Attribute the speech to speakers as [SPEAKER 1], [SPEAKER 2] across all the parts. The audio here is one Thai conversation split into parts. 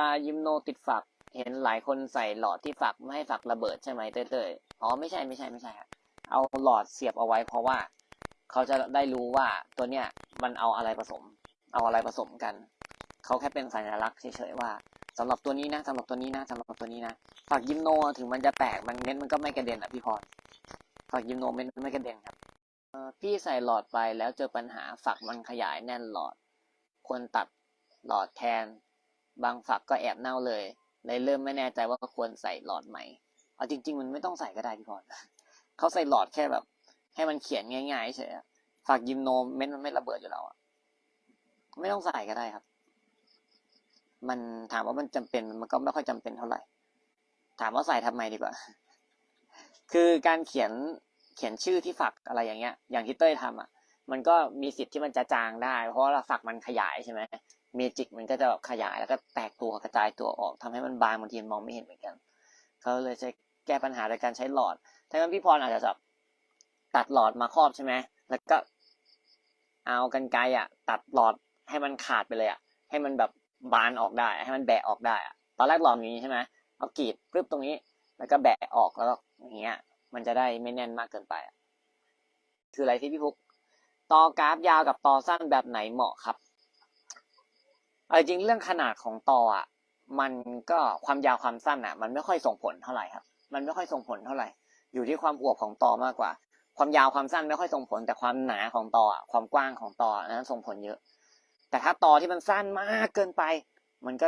[SPEAKER 1] ลายิมโนติดฝัก เห็นหลายคนใส่หลอดที่ฝักไม่ให้ฝักระเบิดใช่ไหมเต้ยๆอ๋อไม่ใช่ไม่ใช่ไม่ใช่ครับเอาหลอดเสียบเอาไว้เพราะว่า เขาจะได้รู้ว่าตัวเนี้ยมันเอาอะไรผสม เอาอะไรผสมกัน เขาแค่เป็นสัญลักษณ์เฉยๆว่าสำหรับตัวนี้นะสำหรับตัวนี้นะสำหรับตัวนี้นะฝักยิมโนถึงมันจะแตกมันเม็ดมันก็ไม่กระเด็นอะพี่พรฝักยิมโนเม็ดไม่กระเด็นครับพี่ใส่หลอดไปแล้วเจอปัญหาฝักมันขยายแน่นหลอด ควรตัดหลอดแทน บางฝักก็แอบเน่าเลย เลยเริ่มไม่แน่ใจว่าควรใส่หลอดใหมเอาจริง ๆ มันไม่ต้องใส่ก็ได้พี่พรเขาใส่หลอดแค่แบบ ให้มันเขียนง่ายๆเฉยฝักยิมโนเม็ดมันไม่ระเบิดอยู่แล้วอะไม่ต้องใส่ก็ได้ครับ มันถามว่ามันจำเป็นมันก็ไม่ค่อยจำเป็นเท่าไหร่ ถามว่าใส่ทำไมดีกว่า คือการเขียนเขียนชื่อที่ฝักอะไรอย่างเงี้ย อย่างที่เต้ยทำอะ มันก็มีสิทธิ์ที่มันจะจางได้ เพราะว่าฝักมันขยายใช่ไหม เมจิกมันก็จะแบบขยายแล้วก็แตกตัวกระจายตัวออกทำให้มันบางบางทีมองไม่เห็นเหมือนกัน เขาเลยจะแก้ปัญหาโดยการใช้หลอดถ้างั้นพี่พรอาจจะแบบตัดหลอดมาครอบใช่ไหมแล้วก็เอากันไกอะ ตัดหลอดให้มันขาดไปเลยอะ ให้มันแบบบานออกได้ ให้มันแบะออกได้อะตอนแรกหลอดอย่นี้ใช่ไหมเอากรีดปึ๊บตรงนี้ แล้วก็แบะออกแล้วก็อย่างเงี้ย มันจะได้ไม่แน่นมากเกินไปอะคืออะไรที่พี่พุกตอกราฟยาวกับตอสั้นแบบไหนเหมาะครับ เอาจริงเรื่องขนาดของตออะมันก็ความยาวความสั้นอะ มันไม่ค่อยส่งผลเท่าไหร่ครับ มันไม่ค่อยส่งผลเท่าไหร่ อยู่ที่ความอวบของตอมากกว่า ความยาวความสั้นไม่ค่อยส่งผล แต่ความหนาของตออะความกว้างของตออันนั้นส่งผลเยอะ แต่ถ้าตอที่มันสั้นมากเกินไป มันก็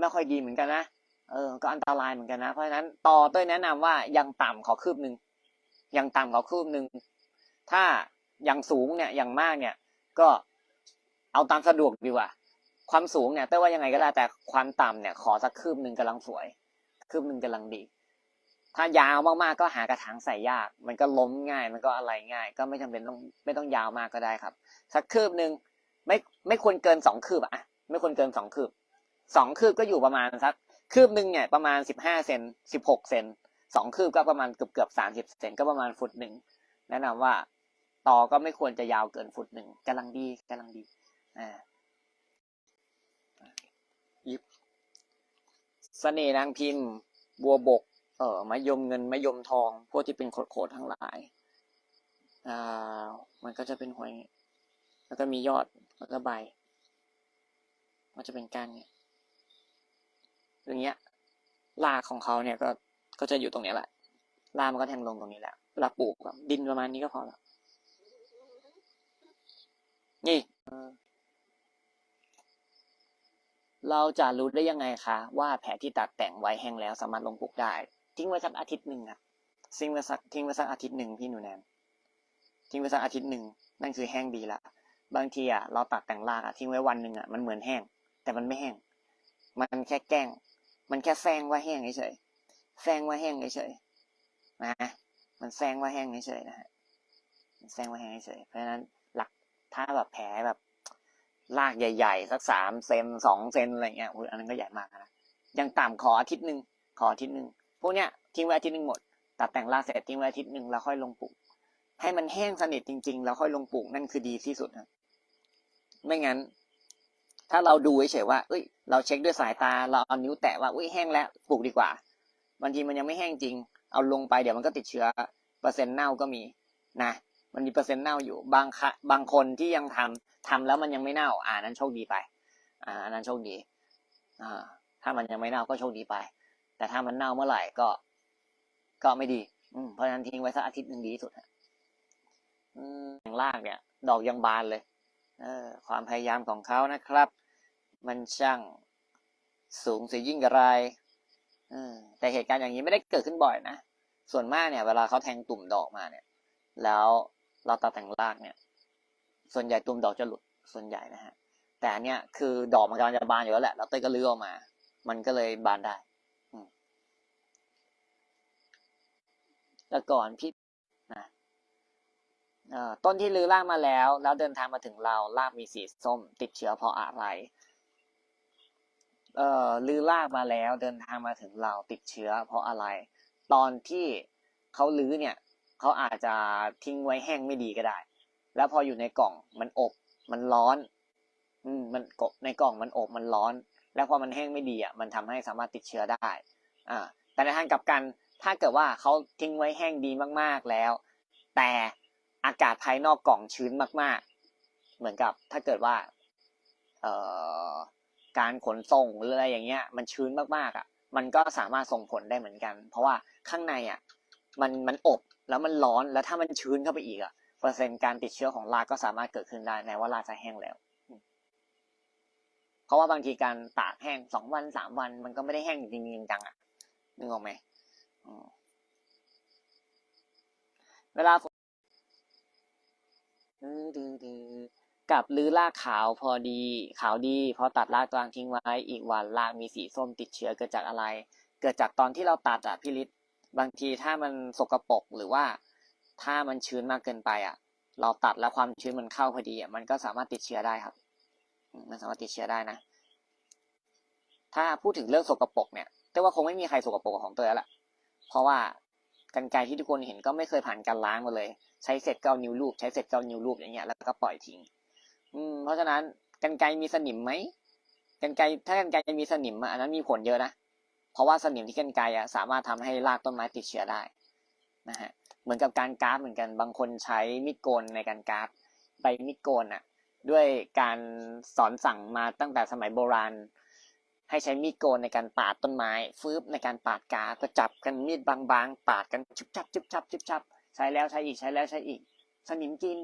[SPEAKER 1] ไม่ค่อยดีเหมือนกันนะเออ ก็อันตรายเหมือนกันนะ เพราะฉะนั้นตอเต้ยแนะนำว่ายังต่ำขอคืบหนึ่งยังต่ำขอคืบหนึ่งถ้ายังสูงเนี่ยอย่างมากเนี่ย ก็เอาตามสะดวกดีกว่า ความสูงเนี่ยเต้ว่ายังไงก็ได้แต่ความต่ำเนี่ย ขอสักคืบหนึ่งกำลังสวย คืบหนึ่งกำลังดี ถ้ายาวมากๆก็หากระถางใส่ยาก มันก็ล้มง่าย มันก็อะไรง่าย ก็ไม่จำเป็นต้องไม่ต้องยาวมากก็ได้ครับ สักคืบหนึ่งไม่ไม่ควรเกินสองคืบอะไม่ควรเกินสองคืบสองคืบก็อยู่ประมาณสักคืบหนึ่งเนี่ยประมาณสิบห้าเซนสิบหกเซนสองคืบก็ประมาณเกือบเกือบสามสิบเซนก็ประมาณฟุตหนึ่งแนะนำว่าต่อก็ไม่ควรจะยาวเกินฟุตหนึ่งกำลังดีกำลังดีอ่ายิบเสน่ห์นางพิมพ์ บัวบก เอ่อมะยมเงินมะยมทอง พวกที่เป็นโขดๆทั้งหลาย อ่า มันก็จะเป็นหวย แล้วก็มียอดแล้วก็ใบมันจะเป็นกานเนี่ยอย่างเงี้ยรากของเขาเนี่ยก็ก็จะอยู่ตรงนี้แหละรากมันก็แทงลงตรงนี้แหละเวลาปลูกแบบดินประมาณนี้ก็พอแล้วนี่ เราจะรู้ได้ยังไงคะ ว่าแผลที่ตัดแต่งไว้แห้งแล้วสามารถลงปลูกได้ ทิ้งไว้สักอาทิตย์หนึ่งครับทิ้งไว้สักทิ้งไว้สักอาทิตย์หนึ่งพี่หนูแนนทิ้งไว้สักอาทิตย์หนึ่งนั่นคือแห้งดีละบางทีอะเราตัดแต่งรากอะทิ้งไว้วันหนึ่งอะมันเหมือนแห้ง แต่มันไม่แห้ง มันแค่แกล้ง มันแค่แซงว่าแห้งเฉยแซงว่าแห้งเฉยนะมันแซงว่าแห้งเฉยนะฮะแซงว่าแห้งเฉยเพราะฉะนั้นหลักถ้าแบบแผลแบบ ลากใหญ่ๆ สักสามเซนสองเซนอะไรเงี้ยอันนั้นก็ใหญ่มากนะยังต่ำขออาทิตย์หนึ่งขออาทิตย์หนึ่งพวกเนี้ยทิ้งไว้อาทิตย์หนึ่งหมดตัดแต่งรากเสร็จทิ้งไว้อาทิตย์หนึ่งแล้วค่อยลงปลูก ให้มันแห้งสนิทจริง ๆ แล้วค่อยลงปลูกนั่นคือดีที่สุดนะไม่งั้น ถ้าเราดูเฉยๆว่า เอ้ย เราเช็คด้วยสายตาเราเอานิ้วแตะว่าอุ้ยแห้งแล้วปลูกดีกว่าบางทีมันยังไม่แห้งจริง เอาลงไปเดี๋ยวมันก็ติดเชื้อเปอร์เซ็นต์เน่าก็มีนะ มันมีเปอร์เซ็นต์เน่าอยู่ บางคะบางคนที่ยังทำทำแล้วมันยังไม่เน่า อ่านั้นโชคดีไป อ่านั้นโชคดีอ่าถ้ามันยังไม่เน่าก็โชคดีไป แต่ถ้ามันเน่าเมื่อไหร่ก็ ก็ไม่ดี อืมเพราะฉะนั้นทิ้งไว้สักอาทิตย์หนึ่งดีที่สุดฮะอืมอย่างรากเนี่ย ดอกยังบานเลย เออ ความพยายามของเขานะครับ มันช่างสูงเสียยิ่งกระไรแต่เหตุการณ์อย่างนี้ไม่ได้เกิดขึ้นบ่อยนะ ส่วนมากเนี่ย เวลาเขาแทงตุ่มดอกมาเนี่ย แล้ว เราตัดแต่งรากเนี่ย ส่วนใหญ่ตุ่มดอกจะหลุดส่วนใหญ่นะฮะ แต่เนี่ยคือดอกมันกำลังจะบานอยู่แล้วแหละ แล้วเต้ยก็เลื้อออกมา มันก็เลยบานได้แต่ก่อนพี่นะต้นที่ลือรากมาแล้ว แล้วเดินทางมาถึงเรารากมีสีส้ม ติดเชื้อเพราะอะไรเอ่อลือรากมาแล้วเดินทางมาถึงเราติดเชื้อ เพราะอะไร ตอนที่เขาลื้อเนี่ย เขาอาจจะทิ้งไว้แห้งไม่ดีก็ได้ แล้วพออยู่ในกล่องมันอบ มันร้อน อืม มันกบในกล่องมันอบมันร้อน แล้วพอมันแห้งไม่ดีอะ มันทำให้สามารถติดเชื้อได้ อ่า แต่ในทางกลับกัน ถ้าเกิดว่าเขาทิ้งไว้แห้งดีมากๆแล้ว แต่อากาศภายนอกกล่องชื้นมาก ๆ เหมือนกับ ถ้าเกิดว่า เอ่อ การขนส่งหรืออะไรอย่างเงี้ย มันชื้นมากๆอะ มันก็สามารถส่งผลได้เหมือนกัน เพราะว่าข้างในอะ มันมันอบแล้วมันร้อนแล้วถ้ามันชื้นเข้าไปอีกอะเปอร์เซ็นต์การติดเชื้อของรากก็สามารถเกิดขึ้นได้ในว่าราจะแห้งแล้ว เพราะว่าบางทีการตากแห้งสองวันสามวัน มันก็ไม่ได้แห้งจริงๆจังอะนึกออกไหมเวลาฝนกับรื้อรากขาวพอดี ขาวดีพอตัดรากกลางทิ้งไว้ อีกวันรากมีสีส้มติดเชื้อเกิดจากอะไร เกิดจากตอนที่เราตัดอะพี่ฤทธิ์ บางทีถ้ามันสกปรกหรือว่าถ้ามันชื้นมากเกินไปอะ เราตัดแล้วความชื้นมันเข้าพอดีอะมันก็สามารถติดเชื้อได้ครับ มันสามารถติดเชื้อได้นะ ถ้าพูดถึงเรื่องสกปรกเนี่ยแต่ว่าคงไม่มีใครสกปรกของเตยแล้วล่ะ เพราะว่ากันไกรที่ทุกคนเห็นก็ไม่เคยผ่านการล้างมาเลย ใช้เสร็จก็เอานิ้วรูปใช้เสร็จก็เอานิ้วรูปอย่างเงี้ยแล้วก็ปล่อยทิ้ง อืม เพราะฉะนั้นกันไกรมีสนิมไหมกันไกรถ้ากันไกรมีสนิมอะอันนั้นมีผลเยอะนะ เพราะว่าสนิมที่กันไกรอะสามารถทำให้รากต้นไม้ติดเชื้อได้นะฮะเหมือนกับการกราฟเหมือนกันบางคนใช้มีดโกนในการกราฟใบมีดโกนอะด้วยการสอนสั่งมาตั้งแต่สมัยโบราณ ให้ใช้มีดโกนในการปาดต้นไม้ ฟืบในการปาดกาก็จับกันมีดบางๆ ปาดกันชุบชับชุบชับชุบชับใช้แล้วใช้อีกใช้แล้วใช้อีก สนิมกิน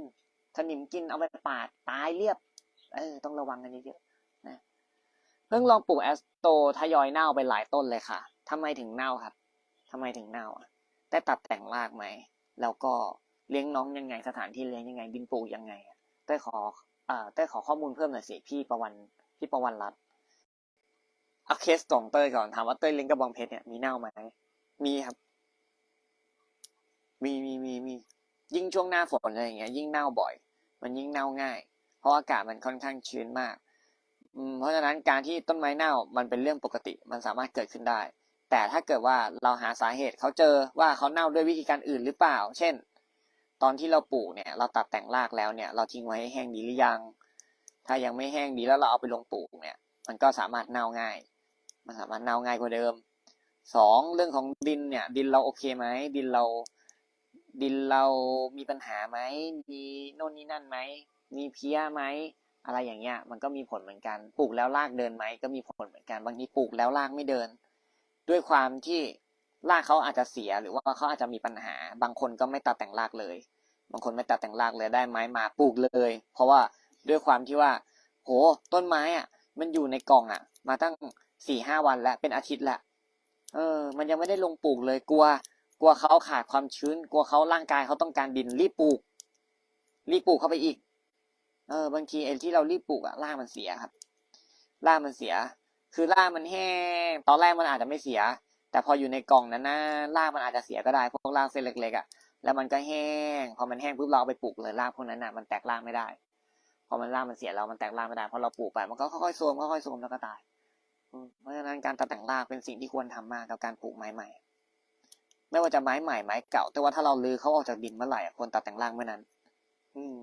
[SPEAKER 1] สนิมกินเอาไปปาดตายเรียบเออต้องระวังกันเยอะๆนะ เพิ่งลองปลูกแอสโตทยอยเน่าไปหลายต้นเลยค่ะทำไมถึงเน่าครับทำไมถึงเน่าอะได้ตัดแต่งรากไหม แล้วก็เลี้ยงน้องยังไงสถานที่เลี้ยงยังไงดินปลูกยังไงอะเต้ขออ่าเต้ขอข้อมูลเพิ่มหน่อยสิพี่ประวันพี่ประวันรัตเอาเคสของเต้ยก่อนถามว่าเต้ยเลี้ยงกระบองเพชรเนี่ยมีเน่าไหมมีครับ มีมีมีมียิ่งช่วงหน้าฝนอะไรอย่างเงี้ยยิ่งเน่าบ่อย มันยิ่งเน่าง่าย เพราะอากาศมันค่อนข้างชื้นมาก เพราะฉะนั้นการที่ต้นไม้เน่ามันเป็นเรื่องปกติ มันสามารถเกิดขึ้นได้ แต่ถ้าเกิดว่าเราหาสาเหตุเขาเจอว่าเขาเน่าด้วยวิธีการอื่นหรือเปล่า เช่น ตอนที่เราปลูกเนี่ยเราตัดแต่งรากแล้วเนี่ย เราทิ้งไว้ให้แห้งดีหรือยัง ถ้ายังไม่แห้งดีแล้วเราเอาไปลงปลูกเนี่ย มันก็สามารถเน่าง่าย มันสามารถเน่าง่ายกว่าเดิมสองเรื่องของดินเนี่ย ดินเราโอเคไหมดินเรา ดินเรามีปัญหาไหมมีโน่นนี่นั่นไหมมีเพี้ยไหม อะไรอย่างเงี้ย มันก็มีผลเหมือนกัน ปลูกแล้วรากเดินไหมก็มีผลเหมือนกัน บางทีปลูกแล้วรากไม่เดิน ด้วยความที่รากเขาอาจจะเสียหรือว่าเขาอาจจะมีปัญหา บางคนก็ไม่ตัดแต่งรากเลย บางคนไม่ตัดแต่งรากเลยได้ไม้มาปลูกเลย เพราะว่าด้วยความที่ว่า โหต้นไม้อะ มันอยู่ในกล่องอะ มาตั้งสี่ห้าวันแล้วเป็นอาทิตย์ละเออ มันยังไม่ได้ลงปลูกเลยกลัว กลัวเขาขาดความชื้น กลัวเขาร่างกายเขาต้องการดินรีบปลูกรีบปลูกเข้าไปอีก เออบางทีไอ้ที่เรารีบปลูกอะรากมันเสียครับรากมันเสีย คือรากมันแห้งตอนแรกมันอาจจะไม่เสีย แต่พออยู่ในกล่องนั้นนะรากมันอาจจะเสียก็ได้พวกรากเส้นเล็กๆอะแล้วมันก็แห้ง พอมันแห้งปุ๊บเราไปปลูกเลยรากพวกนั้นอะมันแตกรากไม่ได้ พอมันรากมันเสียแล้วมันแตกรากไม่ได้พอเราปลูกไปมันก็ค่อยๆโซมค่อยๆโซมแล้วก็ตายเพราะฉะนั้นการตัดแต่งรากเป็นสิ่งที่ควรทำมากกับการปลูกไม้ใหม่ ไม่ว่าจะไม้ใหม่ไม้เก่า แต่ว่าถ้าเราลือเขาออกจากดินเมื่อไหร่อะควรตัดแต่งรากเมื่อนั้น อืม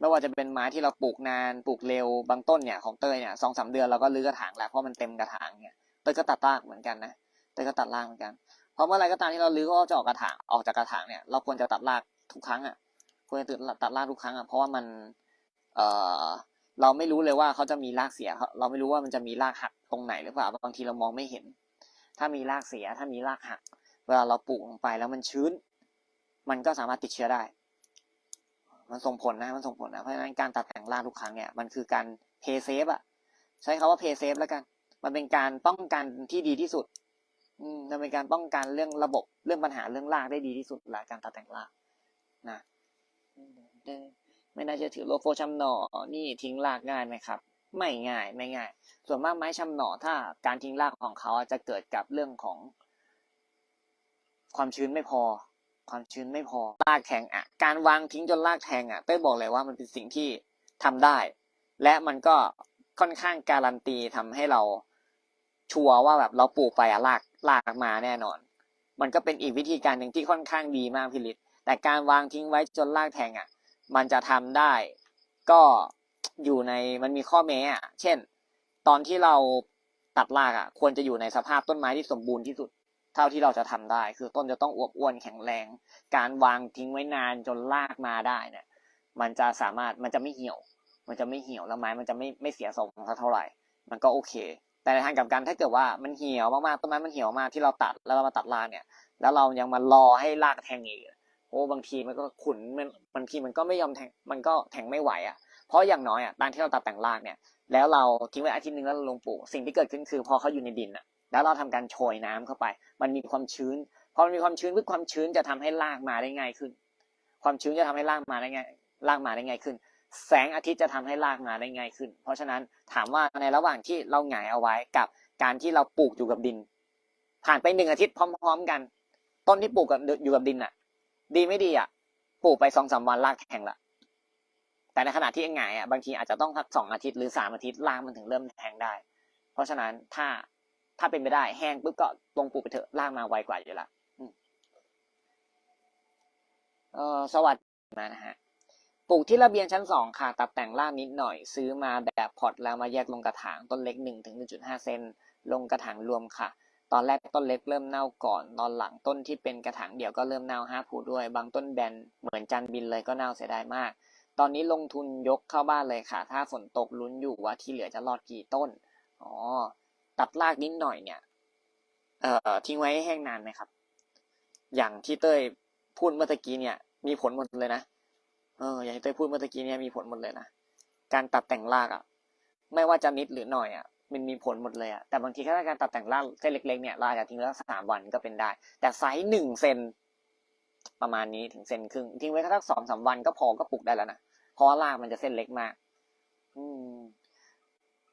[SPEAKER 1] ไม่ว่าจะเป็นไม้ที่เราปลูกนานปลูกเร็วบางต้นเนี่ยของเตยเนี่ยสองสามเดือนเราก็รื้อกระถางแล้วเพราะมันเต็มกระถางเนี่ยเตยก็ตัดรากเหมือนกันนะเตยก็ตัดรากเหมือนกันเพราะเมื่อไรก็ตามที่เรารื้อเขาจะออกกระถางออกจากกระถางเนี่ยเราควรจะตัดรากทุกครั้งอะควรจะตัดรากทุกครั้งอะเพราะว่ามันเอ่อเราไม่รู้เลยว่าเขาจะมีรากเสีย เราไม่รู้ว่ามันจะมีรากหักตรงไหนหรือเปล่าบางทีเรามองไม่เห็น ถ้ามีรากเสียถ้ามีรากหัก เวลาเราปลูกลงไปแล้วมันชื้น มันก็สามารถติดเชื้อได้ มันส่งผลนะมันส่งผลนะเพราะฉะนั้นการตัดแต่งรากทุกครั้งเนี่ยมันคือการเพย์เซฟอะใช้คาว่าเพย์เซฟแล้วกัน มันเป็นการป้องกันที่ดีที่สุด อืมมันเป็นการป้องกันเรื่องระบบเรื่องปัญหาเรื่องรากได้ดีที่สุดหลังการตัดแต่งรากนะไม่น่าจะถือโลโฟชัมหนอนี่ทิ้งรากง่ายไหมครับ ไม่ง่ายไม่ง่าย ส่วนมากไม้ชำหนอถ้าการทิ้งรากของเขาจะเกิดกับเรื่องของ ความชื้นไม่พอ ความชื้นไม่พอรากแข็งอะ การวางทิ้งจนรากแทงอะเต้บอกเลยว่ามันเป็นสิ่งที่ทำได้ และมันก็ค่อนข้างการันตีทำให้เราชัวร์ว่าแบบเราปลูกไปอะรากรากมาแน่นอน มันก็เป็นอีกวิธีการหนึ่งที่ค่อนข้างดีมากพิริตแต่การวางทิ้งไว้จนรากแทงอะ มันจะทำได้ ก็อยู่ในมันมีข้อแม้อะ เช่น ตอนที่เราตัดรากอะ ควรจะอยู่ในสภาพต้นไม้ที่สมบูรณ์ที่สุด เท่าที่เราจะทำได้ คือต้นจะต้องอวบอ้วนแข็งแรง การวางทิ้งไว้นานจนรากมาได้เนี่ยมันจะสามารถมันจะไม่เหี่ยว มันจะไม่เหี่ยวแล้วไม้มันจะไม่ไม่เสียทรงสักเท่าไหร่ มันก็โอเค แต่ในทางกลับกันถ้าเกิดว่ามันเหี่ยวมากๆต้นไม้มันเหี่ยวมากที่เราตัดแล้วเรามาตัดรากเนี่ย แล้วเรายังมารอให้รากแทงอีกโอ้บางทีมันก็ขุนมันบางทีมันก็ไม่ยอมแทงมันก็แทงไม่ไหวอะเพราะอย่างน้อยอะตอนที่เราตัดแต่งรากเนี่ย แล้วเราทิ้งไว้อาทิตย์หนึงแล้วเราลงปลูกสิ่งที่เกิดขึ้นคือ พอเขาอยู่ในดินอะ แล้วเราทำการโชยน้ำเข้าไป มันมีความชื้น พอมันมีความชื้นปุ๊บความชื้นจะทำให้รากมาได้ง่ายขึ้น ความชื้นจะทำให้รากมาได้ง่ายรากมาได้ง่ายขึ้น แสงอาทิตย์จะทำให้รากมาได้ง่ายขึ้น เพราะฉะนั้นถามว่าในระหว่างที่เราหงายเอาไว้กับการที่เราปลูกอยู่กับดิน ผ่านไปหนึ่งอาทิตย์พร้อม ๆ กัน ต้นที่ปลูกกับอยู่กับดินอะ ดีไม่ดีอะ ปลูกไปสองสามวันรากแข็งละแต่ในขณะที่หงายอะบางทีอาจจะต้องสักสองอาทิตย์หรือสามอาทิตย์รากมันถึงเริ่มแทงได้ เพราะฉะนั้นถ้า ถ้าเป็นไปได้แห้งปุ๊บก็ลงปลูกไปเถอะรากมาไวกว่าอยู่ละเออสวัสดีมานะฮะปลูกที่ระเบียงชั้นสองค่ะ ตัดแต่งรากนิดหน่อย ซื้อมาแบบพอร์ตแล้วมาแยกลงกระถางต้นเล็กหนึ่งถึงหนึ่งจุดห้าเซนลงกระถางรวมค่ะ ตอนแรกต้นเล็กเริ่มเน่าก่อน ตอนหลังต้นที่เป็นกระถางเดี่ยวก็เริ่มเน่าห้าผูด้วย บางต้นแบนเหมือนจันบินเลยก็เน่าเสียดายมาก ตอนนี้ลงทุนยกเข้าบ้านเลยค่ะ ถ้าฝนตกลุ้นอยู่ว่าที่เหลือจะรอดกี่ต้น อ๋อ ตัดรากนิดหน่อยเนี่ย เอ่อทิ้งไว้ให้แห้งนานไหมครับ อย่างที่เต้ยพูดเมื่อตะกี้เนี่ย มีผลหมดเลยนะเอออย่างที่เต้ยพูดเมื่อตะกี้เนี่ยมีผลหมดเลยนะการตัดแต่งรากอะ ไม่ว่าจะนิดหรือหน่อยอะมันมีผลหมดเลยอะแต่บางทีถ้าการตัดแต่งรากเส้นเล็กๆเนี่ยเราอาจจะทิ้งไว้สักสามวันก็เป็นได้ แต่ไซส์หนึ่งเซนประมาณนี้ถึงเซนครึ่งทิ้งไว้แค่สักสองสามวันก็พอก็ปลูกได้แล้วนะเพราะว่ารากมันจะเส้นเล็กมาก อืม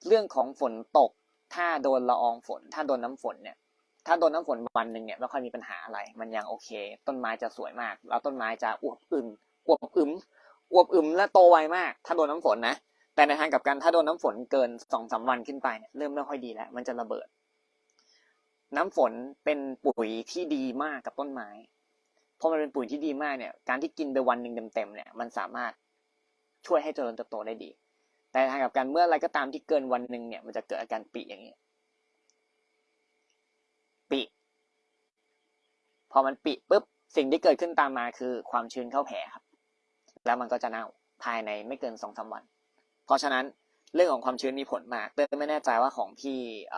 [SPEAKER 1] เรื่องของฝนตก ถ้าโดนละอองฝน ถ้าโดนน้ำฝนเนี่ย ถ้าโดนน้ำฝนวันหนึ่งเนี่ยไม่ค่อยมีปัญหาอะไร มันยังโอเค ต้นไม้จะสวยมาก แล้วต้นไม้จะอวบอึมอวบอึมอวบอึมและโตไวมาก ถ้าโดนน้ำฝนนะ แต่ในทางกลับกันถ้าโดนน้ำฝนเกินสองสามวันขึ้นไปเนี่ยเริ่มไม่ค่อยดีแล้ว มันจะระเบิด น้ำฝนเป็นปุ๋ยที่ดีมากกับต้นไม้ เพราะมันเป็นปุ๋ยที่ดีมากเนี่ย การที่กินไปวันหนึ่งเต็มๆเนี่ย มันสามารถช่วยให้เจริญเติบโตได้ดี แต่ทางกับกันเมื่ออไรก็ตามที่เกินวันหนึ่งเนี่ยมันจะเกิดอาการปีอย่างนี้ปีพอมันปีปุ๊บสิ่งที่เกิดขึ้นตามมาคือความชื้นเข้าแผลครับ แล้วมันก็จะเน่าภายในไม่เกินสองสาวัน เพราะฉะนั้นเรื่องของความชื้นมีผลมากเต้ยไม่แน่ใจว่าของพี่อ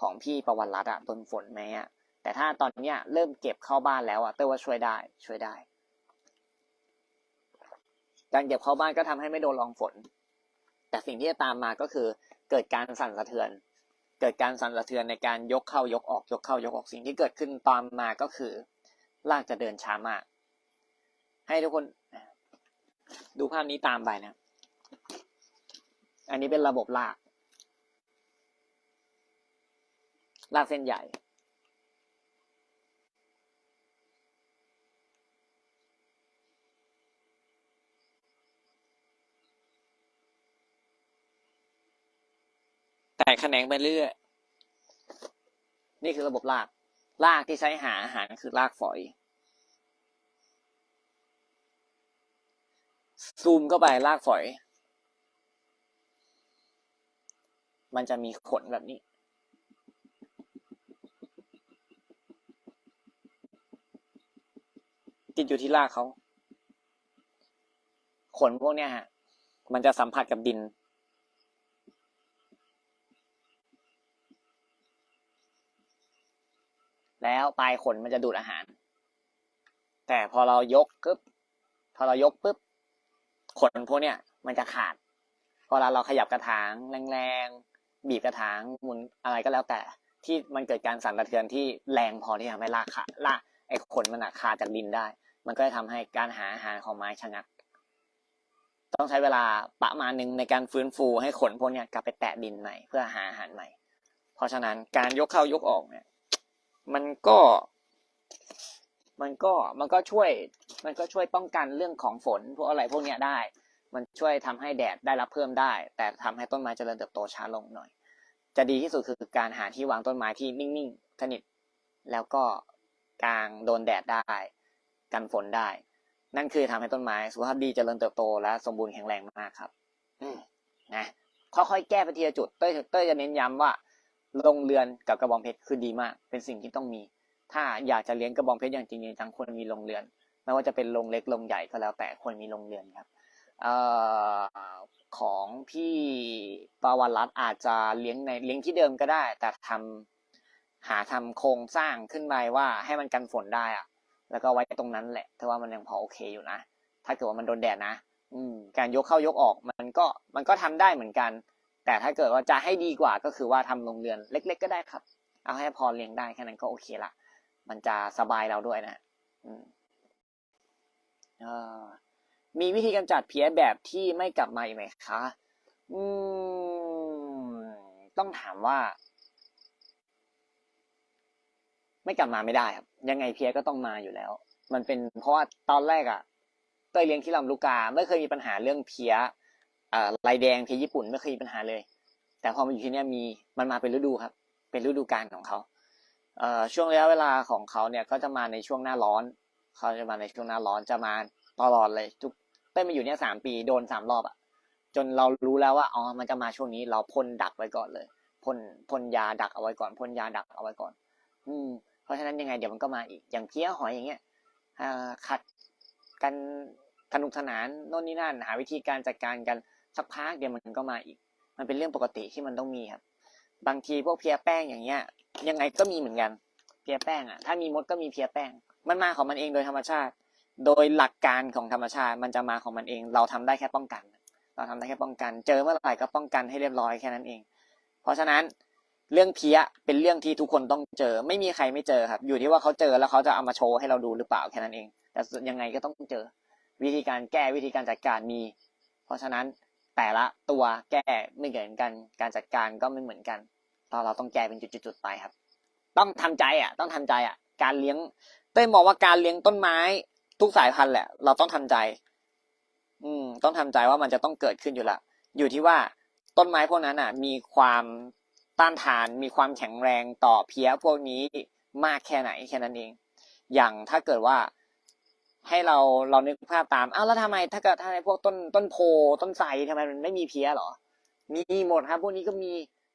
[SPEAKER 1] ของพี่ประวันรัตน์อะโดนฝนไหมอะแต่ถ้าตอนเนี้ยเริ่มเก็บเข้าบ้านแล้วอะเต้ยว่าช่วยได้ ช่วยได้ การเก็บเข้าบ้านก็ทำให้ไม่โดนรองฝน แต่สิ่งที่จะตามมาก็คือเกิดการสั่นสะเทือน เกิดการสั่นสะเทือนในการยกเข้ายกออกยกเข้ายกออกสิ่งที่เกิดขึ้นตามมาก็คือรากจะเดินช้ามาก ให้ทุกคนดูภาพนี้ตามไปนะ อันนี้เป็นระบบรากรากเส้นใหญ่ แต่แขนงไปเรื่อยนี่คือระบบรากรากที่ใช้หาอาหารคือรากฝอย ซูมเข้าไปรากฝอย มันจะมีขนแบบนี้ ติดอยู่ที่รากเขา ขนพวกเนี้ยฮะ มันจะสัมผัสกับดิน แล้วปลายขนมันจะดูดอาหาร แต่พอเรายกปุ๊บพอเรายกปุ๊บขนพวกเนี้ยมันจะขาด พอเราเราขยับกระถางแรงๆบีบกระถางหมุนอะไรก็แล้วแต่ ที่มันเกิดการสั่นสะเทือนที่แรงพอที่จะทำให้รากขาดรากไอ้ขนมันอะขาดจากดินได้ มันก็จะทำให้การหาอาหารของไม้ชะงัก ต้องใช้เวลาประมาณหนึ่งในการฟื้นฟูให้ขนพวกเนี้ยกลับไปแตะดินใหม่เพื่อหาอาหารใหม่ เพราะฉะนั้นการยกเข้ายกออกเนี่ย มันก็ มันก็มันก็ช่วย มันก็ช่วยป้องกันเรื่องของฝนพวกอะไรพวกเนี้ยได้ มันช่วยทำให้แดดได้รับเพิ่มได้ แต่ทำให้ต้นไม้เจริญเติบโตช้าลงหน่อย จะดีที่สุดคือการหาที่วางต้นไม้ที่นิ่งๆสนิทแล้วก็กลางโดนแดดได้ กันฝนได้ นั่นคือทำให้ต้นไม้สุขภาพดีเจริญเติบโตและสมบูรณ์แข็งแรงมากครับ อืมนะค่อยๆแก้ไปทีละจุดเต้ยเต้ยจะเน้นย้ำว่า โรงเรือนกับกระบองเพชรคือดีมาก เป็นสิ่งที่ต้องมี ถ้าอยากจะเลี้ยงกระบองเพชรอย่างจริงจังควรมีโรงเรือน ไม่ว่าจะเป็นโรงเล็กโรงใหญ่ก็แล้วแต่ควรมีโรงเรือนครับออของพี่ปาวรัตอาจจะเลี้ยงในเลี้ยงที่เดิมก็ได้ แต่ทำหาทำโครงสร้างขึ้นไปว่าให้มันกันฝนได้อะแล้วก็ไว้ตรงนั้นแหละถ้าว่ามันยังพอโอเคอยู่นะ ถ้าเกิดว่ามันโดนแดดนะ อืม การยกเข้ายกออกมันก็มันก็ทำได้เหมือนกัน แต่ถ้าเกิดว่าจะให้ดีกว่าก็คือว่าทำโรงเรือนเล็ก ๆ ก็ได้ครับ เอาให้พอเลี้ยงได้แค่นั้นก็โอเคละมันจะสบายเราด้วยนะอืมเอ่อมีวิธีกำจัดเพี้ยแบบที่ไม่กลับมาอีกไหมคะอืมต้องถามว่า ไม่กลับมาไม่ได้ครับ ยังไงเพี้ยก็ต้องมาอยู่แล้ว มันเป็นเพราะว่าตอนแรกอะเตยเลี้ยงที่ลำลูกกาไม่เคยมีปัญหาเรื่องเพี้ย ลายแดงเพี้ยญี่ปุ่นไม่เคยมีปัญหาเลย แต่พอมาอยู่ที่นี่มีมันมาเป็นฤดูครับ เป็นฤดูกาลของเขาเอ่อช่วงระยะเวลาของเขาเนี่ยก็จะมาในช่วงหน้าร้อน เขาจะมาในช่วงหน้าร้อนจะมาตลอดเลยทุกเต้ยมาอยู่เนี่ยสามปีโดนสามรอบอะจนเรารู้แล้วว่าอ๋อมันจะมาช่วงนี้เราพ่นดักไว้ก่อนเลยพ่นพ่นยาดักเอาไว้ก่อนพ่นยาดักเอาไว้ก่อน อืม เพราะฉะนั้นยังไงเดี๋ยวมันก็มาอีกอย่างเพี้ยหอยอย่างเงี้ยขัดกันสนุกสนานโน่นนี่นั่นหาวิธีการจัดการกัน สักพักเดี๋ยวมันก็มาอีก มันเป็นเรื่องปกติที่มันต้องมีครับ บางทีพวกเพี้ยแป้งอย่างเงี้ย ยังไงก็มีเหมือนกัน เพี้ยแป้งอะ ถ้ามีมดก็มีเพี้ยแป้ง มันมาของมันเองโดยธรรมชาติ โดยหลักการของธรรมชาติ มันจะมาของมันเอง เราทำได้แค่ป้องกัน เราทำได้แค่ป้องกัน เจอเมื่อไหร่ก็ป้องกันให้เรียบร้อยแค่นั้นเอง เพราะฉะนั้นเรื่องเพี้ยเป็นเรื่องที่ทุกคนต้องเจอ ไม่มีใครไม่เจอครับ อยู่ที่ว่าเขาเจอแล้วเขาจะเอามาโชว์ให้เราดูหรือเปล่าแค่นั้นเอง แต่ยังไงก็ต้องเจอ วิธีการแก้วิธีการจัดการมี เพราะฉะนั้น แต่ละตัวแก้ไม่เหมือนกัน การจัดการก็ไม่เหมือนกันเราเราต้องแก้เป็นจุดๆไปครับ ต้องทำใจอะ ต้องทำใจอะ การเลี้ยงเต้ยมองว่าการเลี้ยงต้นไม้ทุกสายพันธุ์แหละ เราต้องทำใจ อืม ต้องทำใจว่ามันจะต้องเกิดขึ้นอยู่ละอยู่ที่ว่าต้นไม้พวกนั้นอะ มีความต้านทานมีความแข็งแรงต่อเพี้ยพวกนี้มากแค่ไหนแค่นั้นเอง อย่างถ้าเกิดว่า ให้เราเรานึกภาพตาม อ้าวแล้วทำไมถ้าเกิดถ้าในพวกต้นต้นโพต้นไทรทำไมมันไม่มีเพี้ยหรอ มีหมดครับ พวกนี้ก็มี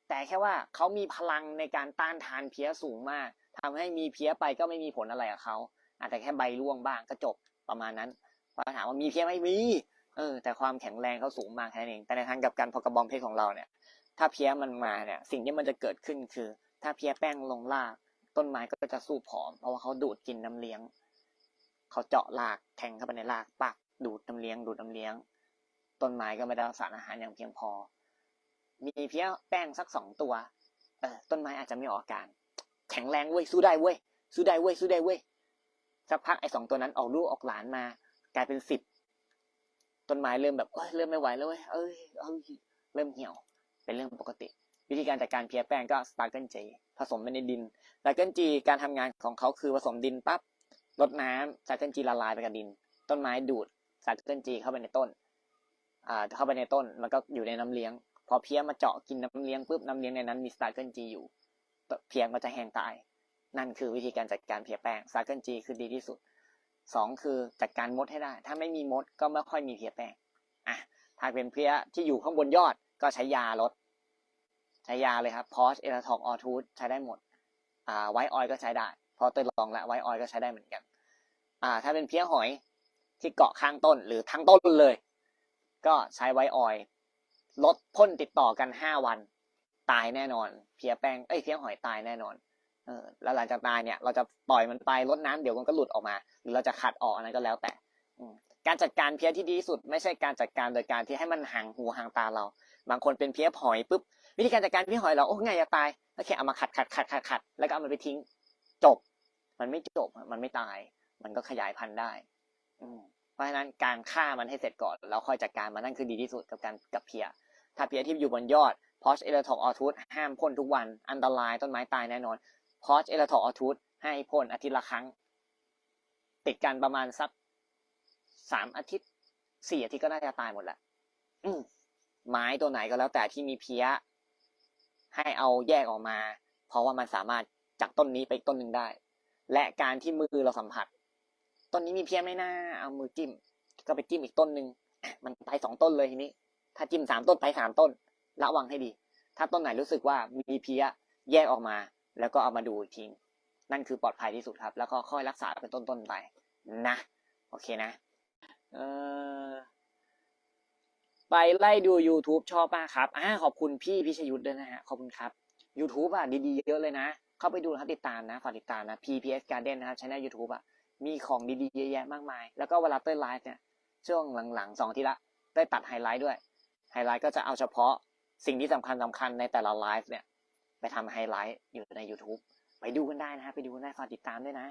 [SPEAKER 1] แต่แค่ว่าเขามีพลังในการต้านทานเพี้ยสูงมากทำให้มีเพี้ยไปก็ไม่มีผลอะไรกับเขาอาจจะแค่ใบร่วงบ้างก็จบประมาณนั้นพอถามว่ามีเพี้ยไหมมี เออ แต่ความแข็งแรงเขาสูงมากแค่นั้นเอง แต่ในทางกับกันพอกระบองเพชรของเราเนี่ย ถ้าเพี้ยมันมาเนี่ย สิ่งที่มันจะเกิดขึ้นคือ ถ้าเพี้ยแป้งลงรากต้นไม้ก็จะสู้ผอม เพราะว่าเขาดูดกินน้ำเลี้ยง เขาเจาะรากแทงเข้าไปในรากปักดูดน้ำเลี้ยง ดูดน้ำเลี้ยง ต้นไม้ก็ไม่ได้สารอาหารอย่างเพียงพอ มีเพี้ยแป้งสักสองตัว เออต้นไม้อาจจะไม่ออกอาการ แข็งแรงเว้ยสู้ได้เว้ยสู้ได้เว้ยสู้ได้เว้ยสักพักไอ้สองตัวนั้นออกลูกออกหลานมา กลายเป็นสิบต้นไม้เริ่มแบบเอ้ยเริ่มไม่ไหวแล้วเว้ยเอ้ยเอ้ยเริ่มเหี่ยว เป็นเรื่องปกติ วิธีการจัดการเพี้ยแป้งก็สตาร์เกิลจีผสมไปในดินสตาร์เกิลจีการทำงานของเขาคือผสมดินปั๊บ รดน้ำสตาร์เกิลจีละลายไปกับดิน ต้นไม้ดูดสตาร์เกิลจีเข้าไปในต้น อ่าเข้าไปในต้น มันก็อยู่ในน้ำเลี้ยง พอเพี้ยมาเจาะกินน้ำเลี้ยงปุ๊บน้ำเลี้ยงในนั้นมีสตาร์เกิลจีอยู่ เพี้ยก็จะแห้งตาย นั่นคือวิธีการจัดการเพี้ยแป้งสตาร์เกิลจีคือดีที่สุดสองคือจัดการมดให้ได้ ถ้าไม่มีมดก็ไม่ค่อยมีเพี้ยแป้งอะถ้าเป็นเพี้ยที่อยู่ข้างบนยอดก็ใช้ยาลด ใช้ยาเลยครับพอสเอลทอกออทูสใช้ได้หมด อ่าไวออยก็ใช้ได้ เพราะเต้ยลองแล้วไวออยก็ใช้ได้เหมือนกัน อ่า ถ้าเป็นเพี้ยหอยที่เกาะข้างต้นหรือทั้งต้นเลย ก็ใช้ไวออยลดพ่นติดต่อกันห้าวันตายแน่นอน เพี้ยแป้งเอ้ยเพี้ยหอยตายแน่นอนเออแล้วหลังจากตายเนี่ย เราจะปล่อยมันไปลดน้ำเดี๋ยวมันก็หลุดออกมา หรือเราจะขัดออกอันนั้นก็แล้วแต่การจัดการเพี้ยที่ดีที่สุด ไม่ใช่การจัดการโดยการที่ให้มันห่างหูห่างตาเรา บางคนเป็นเพี้ยหอยปุ๊บวิธีการจัดการเพี้ยหอยเราโอ้ไงจะตายก็แค่เอามาขัดขัดขัดขัดขัดแล้วก็เอามันไปทิ้ง จบ มันไม่จบมันไม่ตาย มันก็ขยายพันธุ์ได้ อืเพราะฉะนั้นการฆ่ามันให้เสร็จก่อนแล้วค่อยจัดการมันนั่นคือดีที่สุดกับการกับเพีย ถ้าเพียที่อยู่บนยอดพอชเอลทอกออทูสห้ามพ่นทุกวันอันตรายต้นไม้ตายแน่นอนพอชเอลทอกออทูสให้พ่นอาทิตย์ละครั้ง ติดกันประมาณสักสามอาทิตย์สี่อาทิตย์ก็น่าจะตายหมดแหละไม้ตัวไหนก็แล้วแต่ที่มีเพี้ย ให้เอาแยกออกมา เพราะว่ามันสามารถ จากต้นนี้ไปต้นหนึ่งได้ และการที่มือเราสัมผัส ต้นนี้มีเพี้ยไหมนะเอามือจิ้ม ก็ไปจิ้มอีกต้นหนึ่งมันไปสองต้นเลยทีนี้ ถ้าจิ้มสามต้นไปสามต้น ระวังให้ดี ถ้าต้นไหนรู้สึกว่ามีเพี้ยแยกออกมา แล้วก็เอามาดูอีกทีนั่นคือปลอดภัยที่สุดครับ แล้วก็ค่อยรักษาเป็นต้นๆไปนะโอเคนะเออไปไล่ดู YouTube ชอบมากครับอ่าขอบคุณพี่พิชยุทธ์ด้วยนะฮะ ขอบคุณครับ YouTube อะดีๆ เยอะเลยนะ เข้าไปดูนะครับติดตามนะฝากติดตามนะ PPS Garden นะครับช่อง YouTube อะมีของดีๆเยอะแยะมากมาย แล้วก็เวลาเต้ยไลฟ์เนี่ยช่วงหลังๆสองทีละเต้ตัดไฮไลท์ด้วยไฮไลท์ก็จะเอาเฉพาะสิ่งที่สำคัญสคัญในแต่ละไลฟ์เนี่ย ไปทำไฮไลท์อยู่ใน YouTube ไปดูกันได้นะฮะไปดูกันได้ฝากติดตามด้วยนะ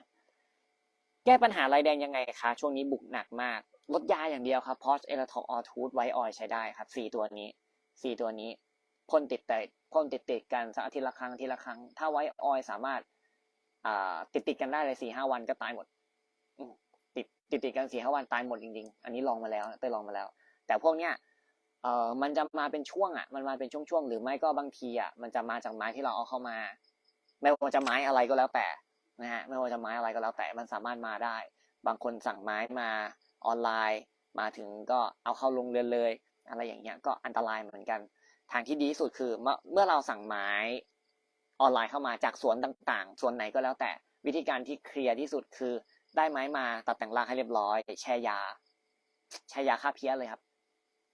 [SPEAKER 1] แก้ปัญหาลายแดงยังไงคะ ช่วงนี้บุกหนักมากลดยาอย่างเดียวครับพอสเอลทอกออทูธไวออยใช้ได้ครับสี่ตัวนี้สี่ตัวนี้ พ่นติดแต่พ่นติดติดกันสักอาทิตย์ละครั้งอาทิตย์ละครั้ง ถ้าไวออยสามารถอ่าติดติดกันได้เลยสี่ห้าวันก็ตายหมดติดติดติดกันสี่ห้าวันตายหมดจริงๆ อันนี้ลองมาแล้วเต้ลองมาแล้ว แต่พวกเนี้ยเอ่อมันจะมาเป็นช่วงอะ มันมาเป็นช่วงๆ หรือไม่ก็บางทีอะ มันจะมาจากไม้ที่เราเอาเข้ามา ไม่ว่าจะไม้อะไรก็แล้วแต่นะฮะ ไม่ว่าจะไม้อะไรก็แล้วแต่ มันสามารถมาได้ บางคนสั่งไม้มาออนไลน์ มาถึงก็เอาเข้าลงเรือนเลย อะไรอย่างเงี้ย ก็อันตรายเหมือนกัน ทางที่ดีที่สุดคือเมื่อเราสั่งไม้ออนไลน์เข้ามาจากสวนต่างๆ สวนไหนก็แล้วแต่วิธีการที่เคลียร์ที่สุดคือ ได้ไม้มาตัดแต่งรากให้เรียบร้อยแช่ยา แช่ยาฆ่าเพี้ยเลยครับ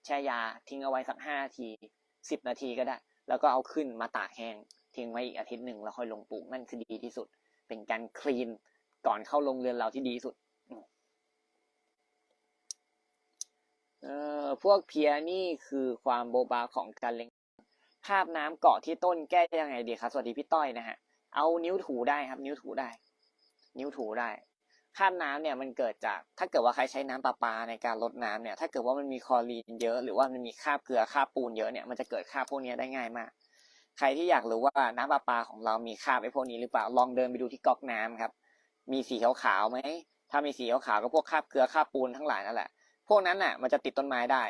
[SPEAKER 1] แช่ยาทิ้งเอาไว้สักห้านาทีสิบนาทีก็ได้ แล้วก็เอาขึ้นมาตากแห้งทิ้งไว้อีกอาทิตย์หนึ่งแล้วค่อยลงปลูกนั่นคือดีที่สุด เป็นการคลีนก่อนเข้าลงเรือนเราที่ดีที่สุด เออพวกเพียนี่คือความโบบาของการเล็งคาบน้ำเกาะที่ต้นแก้ยังไงดีครับ สวัสดีพี่ต้อยนะฮะ เอานิ้วถูได้ครับ นิ้วถูได้ นิ้วถูได้คาบน้ำเนี่ยมันเกิดจาก ถ้าเกิดว่าใครใช้น้ำประปาในการลดน้ำเนี่ย ถ้าเกิดว่ามันมีคลอรีนเยอะ หรือว่ามันมีคราบเกลือคราบปูนเยอะเนี่ย มันจะเกิดคราบพวกนี้ได้ง่ายมาก ใครที่อยากรู้ว่าน้ำประปาของเรามีคราบไอ้พวกนี้หรือเปล่า ลองเดินไปดูที่ก๊อกน้ำครับ มีสีขาวๆไหม ถ้ามีสีขาวๆก็พวกคราบเกลือคราบปูนทั้งหลายนั่นแหละ พวกนั้นน่ะ มันจะติดต้นไม้ได้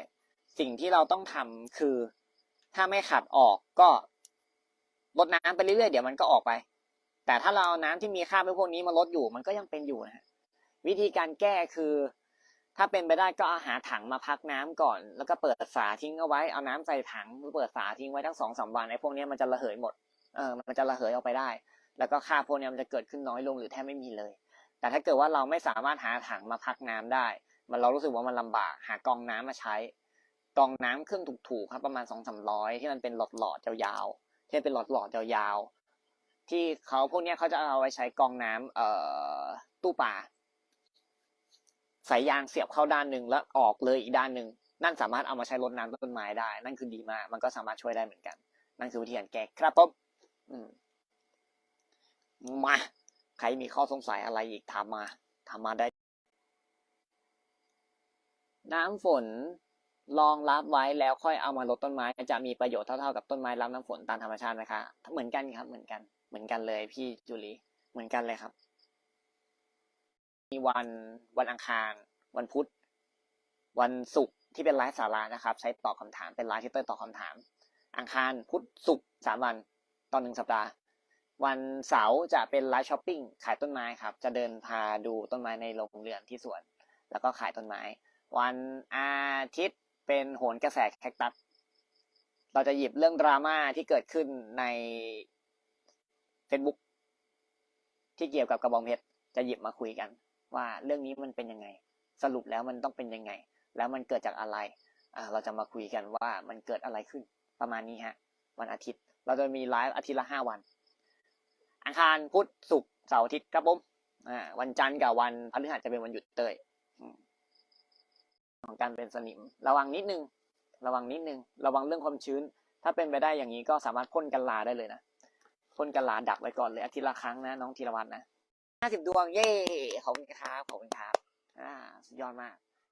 [SPEAKER 1] สิ่งที่เราต้องทำคือ ถ้าไม่ขัดออกก็ลดน้ำไปเรื่อยๆเดี๋ยวมันก็ออกไป แต่ถ้าเราเอาน้ำที่มีคราไอ้พวกนี้มาลดอยู่ มันก็ยังเป็นอยู่นะฮะวิธีการแก้คือ ถ้าเป็นไปได้ก็อาหาถังมาพักน้ำก่อน แล้วก็เปิดฝาทิ้งเอาไว้เอาน้ำใส่ถังเปิดฝาทิ้งไว้ทั้งสองสามวันไอ้พวกนี้มันจะระเหยหมดเออมันจะระเหยออกไปได้ แล้วก็ค่าพวกนี้มันจะเกิดขึ้นน้อยลงหรือแทบไม่มีเลย แต่ถ้าเกิดว่าเราไม่สามารถหาถังมาพักน้ำได้ มันเรารู้สึกว่ามันลำบาก หากองน้ำมาใช้ กองน้ำเครื่องถูกๆครับประมาณสองสามร้อยที่มันเป็นหลอดหลอดยาวๆที่เป็นหลอดหลอดยาวๆที่เขาพวกนี้เขาจะเอาไว้ใช้กองน้ำเอ่อตู้ปลาสายยางเสียบเข้าด้านหนึ่งแล้วออกเลยอีกด้านหนึ่งนั่นสามารถเอามาใช้รดน้ำต้นไม้ได้ นั่นคือดีมาก มันก็สามารถช่วยได้เหมือนกัน นั่นคือวิธีการแก้ครับผมมา ใครมีข้อสงสัยอะไรอีกถามมาถามมาได้ น้ำฝนรองรับไว้แล้วค่อยเอามาลดต้นไม้ จะมีประโยชน์เท่าๆกับต้นไม้รับน้ำฝนตามธรรมชาติไหมคะเหมือนกันครับ เหมือนกัน เหมือนกันเลยพี่จุลีเหมือนกันเลยครับ มีวันวันอังคาร วันพุธ วันศุกร์ที่เป็นไลฟ์สาระนะครับ ใช้ตอบคำถามเป็นไลฟ์ที่เต้ยตอบคำถาม อังคารพุธศุกร์สามวันตอนหนึ่งสัปดาห์วันเสาร์จะเป็นไลฟ์ช้อปปิ้งขายต้นไม้ครับ จะเดินพาดูต้นไม้ในโรงเรือนที่สวน แล้วก็ขายต้นไม้ วันอาทิตย์เป็นโหนกระแสแคคตัส เราจะหยิบเรื่องดราม่าที่เกิดขึ้นใน Facebook ที่เกี่ยวกับกระบองเพชรจะหยิบมาคุยกัน ว่าเรื่องนี้มันเป็นยังไง สรุปแล้วมันต้องเป็นยังไง แล้วมันเกิดจากอะไรอ่าเราจะมาคุยกันว่ามันเกิดอะไรขึ้น ประมาณนี้ฮะ วันอาทิตย์ เราจะมีไลฟ์อาทิตย์ละห้าวัน อังคารพุธศุกร์เสาร์อาทิตย์ครับผมอ่าวันจันทร์กับวันพฤหัสจะเป็นวันหยุดเตย ของการเป็นสนิม ระวังนิดนึง ระวังนิดนึง ระวังเรื่องความชื้น ถ้าเป็นไปได้อย่างนี้ก็สามารถพ่นกันลาได้เลยนะพ่นกันลาดักไว้ก่อนเลยอาทิตย์ละครั้งนะน้องธีรวัตรนะห้าสิบดวงเย่ขอบคุณครับขอบคุณครับอ่าสุดยอดมาก